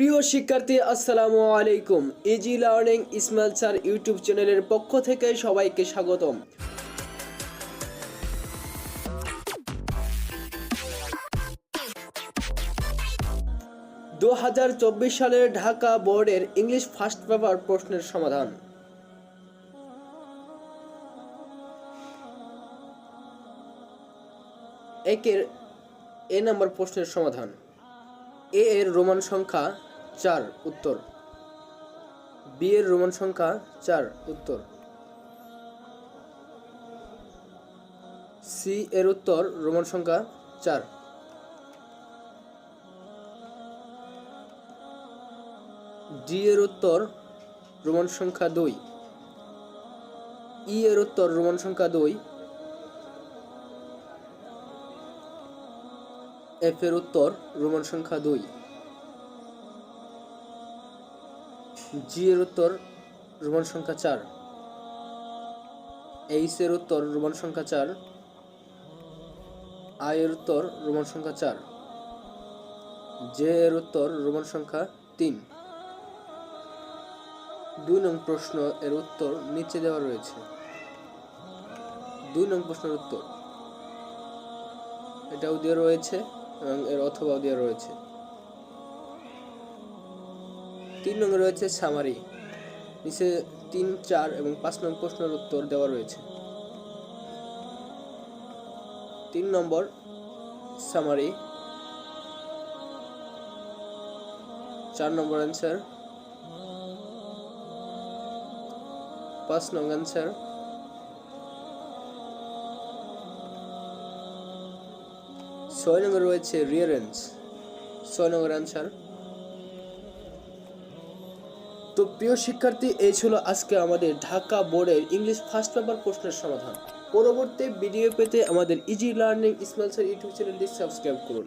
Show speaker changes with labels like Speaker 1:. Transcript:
Speaker 1: প্রিয় শিক্ষার্থী, আসসালামু আলাইকুম। Easy learning Ismail sir YouTube চ্যানেলের পক্ষ থেকে সবাইকে স্বাগতম। দু হাজার চব্বিশ সালের ঢাকা বোর্ডের ইংলিশ ফার্স্ট পেপার প্রশ্নের সমাধান। একের এ নম্বর প্রশ্নের সমাধান। এ এর রোমান সংখ্যা চার, উত্তর। বি এর রোমান সংখ্যা চার, উত্তর। সি এর উত্তর, রোমান সংখ্যা চার। ডি এর উত্তর, রোমান সংখ্যা দুই। ই এর উত্তর, রোমান সংখ্যা দুই। এফ এর উত্তর, রোমান সংখ্যা দুই। জি এর উত্তর রোমান সংখ্যা চার। এইচ এর উত্তর রোমান সংখ্যা চার। আই এর উত্তর রোমান সংখ্যা চার। জে এর উত্তর রোমান সংখ্যা তিন। দুই নং প্রশ্ন এর উত্তর নিচে দেওয়া রয়েছে। দুই নং প্রশ্নের উত্তর। এটাও দেওয়া রয়েছে এবং এর অথবাও দেওয়া রয়েছে। তিন নং রয়েছে সামারি। নিচে তিন, চার এবং পাঁচ নং প্রশ্নের উত্তর দেওয়া রয়েছে। তিন নম্বর সামারি। চার নম্বর অ্যান্সার পাঁচ নং অ্যান্সার ছয় নম্বর রয়েছে রিয়ারেন্স ছয় নম্বর অ্যান্সার তো প্রিয় শিক্ষার্থী, এই ছিল আজকে আমাদের ঢাকা বোর্ডের ইংলিশ ফার্স্ট পেপার প্রশ্নের সমাধান। পরবর্তী ভিডিও পেতে আমাদের ইজি লার্নিং স্মেলসের ইউটিউব চ্যানেলটি সাবস্ক্রাইব করুন।